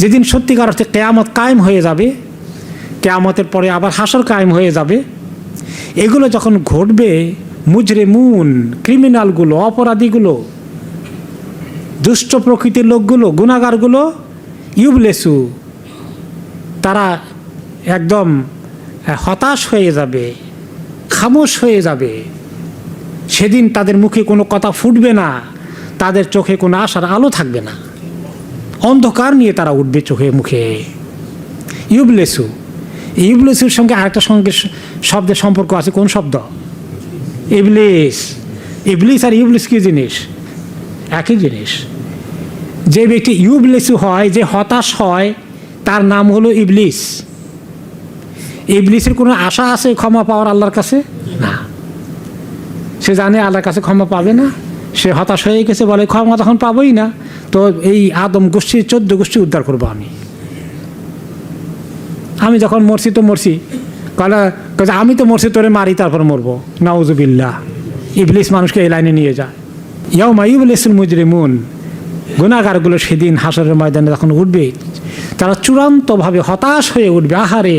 যেদিন সত্যিকার অর্থে কেয়ামত কায়েম হয়ে যাবে, কেয়ামতের পরে আবার হাসর কায়েম হয়ে যাবে, এগুলো যখন ঘটবে মুজরে মুন ক্রিমিনালগুলো, অপরাধীগুলো, দুষ্ট প্রকৃতির লোকগুলো গুণাগারগুলো ইউবলেসু, তারা একদম হতাশ হয়ে যাবে, খামোশ হয়ে যাবে। সেদিন তাদের মুখে কোনো কথা ফুটবে না, তাদের চোখে কোনো আশার আলো থাকবে না। অন্ধকার নিয়ে তারা উঠবে চোখে মুখে। ইউবলেসু ইউবলেসুর সঙ্গে আরেকটা সঙ্গে শব্দের সম্পর্ক আছে, কোন শব্দ? ইবলিস। ইবলিস আর ইউবলিস কি জিনিস? একই জিনিস। যে ব্যক্তি ইউবলেসু হয়, যে হতাশ হয়, তার নাম হলো ইবলিস। ইবলিসের কোনো আশা আছে ক্ষমা পাওয়ার আল্লাহর কাছে? না। সে জানে আল্লাহর কাছে ক্ষমা পাবে না। সে হতাশ হয়ে গেছে, বলে ক্ষমা তখন পাবোই না। তো এই আদম গোষ্ঠী, চোদ্দ গোষ্ঠী উদ্ধার করব আমি। আমি যখন মরছি তো মরছি। কলা আমি তো মরছি, তোরে মারি, তারপর মরবো। নাউজুবিল্লাহ। ইবলিস মানুষকে এই লাইনে নিয়ে যায়। ইয়াও মা ইবলিসুল মুজরিমুন। গুণাগারগুলো সেদিন হাসরের ময়দানে যখন উঠবে, তারা চূড়ান্তভাবে হতাশ হয়ে উঠবে। আহারে,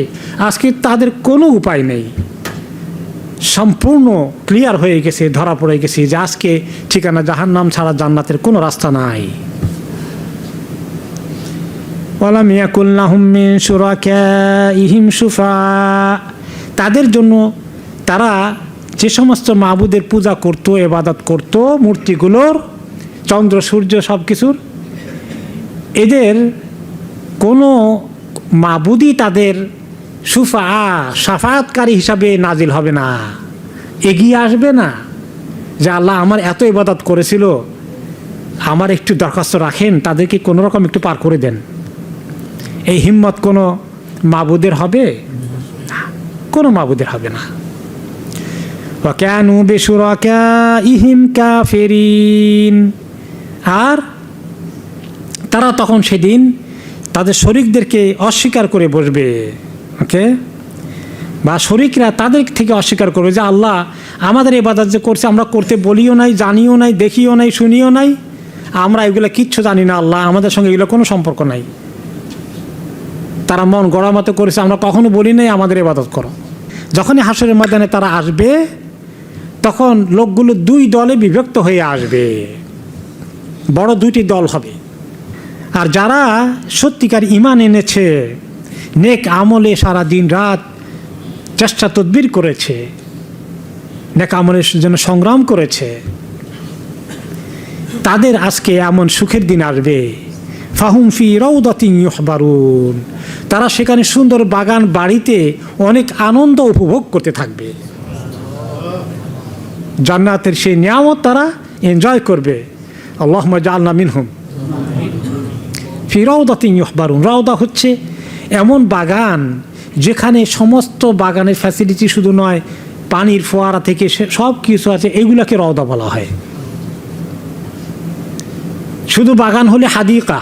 আজকে তাদের কোনো উপায় নেই। সম্পূর্ণ ক্লিয়ার হয়ে গেছে, ধরা পড়ে গেছে যে আজকে ঠিকানা জাহান্নাম ছাড়া জান্নাতের কোনো রাস্তা নাই। ওয়ালাম ইয়াকুল্লাহুম মিন শুরাকাইহিম শুফা। তাদের জন্য তারা যে সমস্ত মাবুদের পূজা করত, এবাদত করত, মূর্তিগুলোর, চন্দ্র, সূর্য সব কিছুর এদের কোনো মাবুদই তাদের সুফা সাফাতকারী হিসাবে নাজিল হবে না। এগিয়ে আসবে না। যে আল্লাহ আমার এত ইবাদত করেছিল, আমার একটু দরখাস্ত রাখেন, তাদেরকে কোনো রকম একটু পার করে দেন। এই হিম্মত কোনো মাবুদের হবে? কোনো মাবুদের হবে না। ওয়াকানু বেসুরাকা ইহিম আর তারা তখন সেদিন তাদের শরিকদেরকে অস্বীকার করে বসবে। ওকে? বা শরিকরা তাদের থেকে অস্বীকার করবে যে, আল্লাহ আমাদের এই বাজার যে করছে আমরা করতে বলিও নাই, জানিও নাই, দেখিও নাই, শুনিও নাই। আমরা এগুলো কিচ্ছু জানি না, আল্লাহ আমাদের সঙ্গে এগুলো কোনো সম্পর্ক নাই। তারা মন গড়া মতো করেছে, আমরা কখনো বলি নাই আমাদের এবাদত করো। যখনই হাসরের ময়দানে তারা আসবে, তখন লোকগুলো দুই দলে বিভক্ত হয়ে আসবে। বড় দুইটি দল হবে। আর যারা সত্যিকার ইমান এনেছে, নেক আমলে সারা দিন রাত চেষ্টা তদবির করেছে, নেক আমলের জন্য সংগ্রাম করেছে, তাদের আজকে এমন সুখের দিন আসবে। ফাহুম ফি রৌদাতিং ইউহবারুন। তারা সেখানে সুন্দর বাগান বাড়িতে অনেক আনন্দ উপভোগ করতে থাকবে। জান্নাতের সেই নিয়ামত তারা এনজয় করবে। আল্লাহ জালনা মিনহুম। ফি রৌদাতিং ইউহবারুন। রৌদা হচ্ছে এমন বাগান যেখানে সমস্ত বাগানের ফ্যাসিলিটি শুধু নয়, পানির ফোয়ারা থেকে সব কিছু আছে, এগুলাকে রওদা বলা হয়। শুধু বাগান হলে হাদিকা।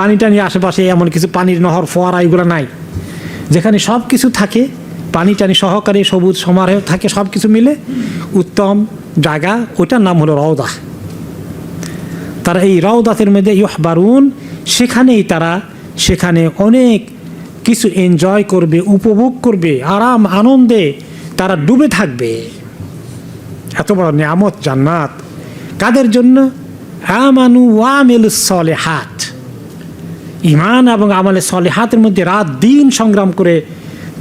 পানি টানি আশেপাশে এমন কিছু পানির নহর, ফোয়ারা এগুলো নাই। যেখানে সব কিছু থাকে পানি টানি সহকারে সবুজ সমারোহ থাকে সব কিছু মিলে। উত্তম জায়গা ওটার নাম হলো রওদা। তারা এই রওদাতের মধ্যে ইহবারুন সেখানেই তারা, সেখানে অনেক কিছু এনজয় করবে, উপভোগ করবে, আরাম, আনন্দে তারা ডুবে থাকবে। এত বড় নিয়ামত জান্নাত। কাদের জন্য? আমানু ওয়ামিল সলে হাত ইমান এবং আমলে সলে হাতের মধ্যে রাত দিন সংগ্রাম করে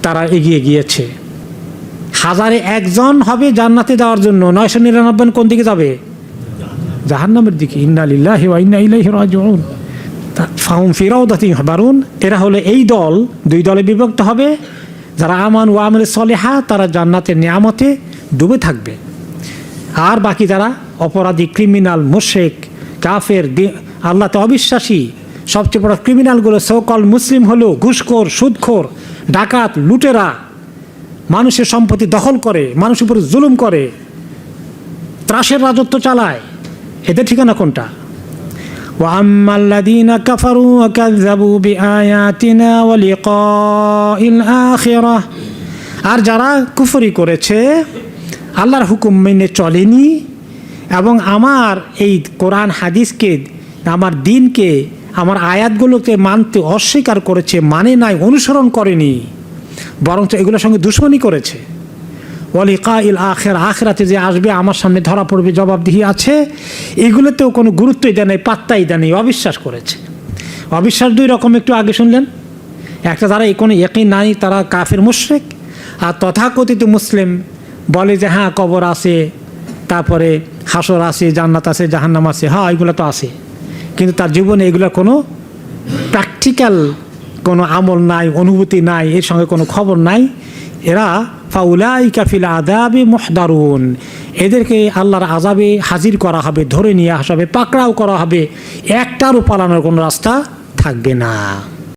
তারা এগিয়ে গিয়েছে। হাজারে একজন হবে জান্নাতে যাওয়ার জন্য। নয়শো নিরানব্বই কোন দিকে যাবে? জাহান্নামের দিকে। বারুন এরা হলো এই দল। দুই দলে বিভক্ত হবে। যারা আমান ও আমলে সলেহা, তারা জান্নাতের নিয়ামতে ডুবে থাকবে। আর বাকি যারা অপরাধী, ক্রিমিনাল মোশেক কাফের আল্লাহতে অবিশ্বাসী সবচেয়ে বড় ক্রিমিনালগুলো সকল মুসলিম হলো ঘুষখোর সুদখোর ডাকাত লুটেরা মানুষের সম্পত্তি দখল করে মানুষের উপর জুলুম করে ত্রাসের রাজত্ব চালায় এদের ঠিকানা কোনটা وأما الذين كفروا وكذبوا بآياتنا ولقاء الآخرة আর যারা কুফরি করেছে আল্লাহর হুকুম মেনে চলেনি এবং আমার এই কোরআন হাদিসকে আমার দিনকে আমার আয়াতগুলোকে মানতে অস্বীকার করেছে মানে নাই, অনুসরণ করেনি, বরঞ্চ এগুলোর সঙ্গে দুশ্মনী করেছে। ওয়ালিকা ইল আখের আখেরাতে যে আসবে, আমার সামনে ধরা পড়বে, জবাবদিহি আছে, এগুলোতেও কোনো গুরুত্বই দেয় নাই, পাত্তাই দেয় নাই, অবিশ্বাস করেছে। অবিশ্বাস দুই রকম, একটু আগে শুনলেন? একটা তারা এই কোনো একই নাই, তারা কাফের মুশ্রেক, আর তথাকথিত মুসলিম বলে যে হ্যাঁ কবর আছে, তারপরে হাসর আছে, জান্নাত আছে, জাহান্নাম আছে হ্যাঁ এগুলো তো আছে। কিন্তু তার জীবনে এগুলোর কোনো প্র্যাকটিক্যাল কোনো আমল নাই, অনুভূতি নাই, এর সঙ্গে কোনো খবর নাই। এরা ফাউলাই কাফিল আদাবে মহদারুন। এদেরকে আল্লাহর আজাবে হাজির করা হবে, ধরে নিয়ে আসা হবে, পাকড়াও করা হবে। একটারও পালানোর কোনো রাস্তা থাকবে না।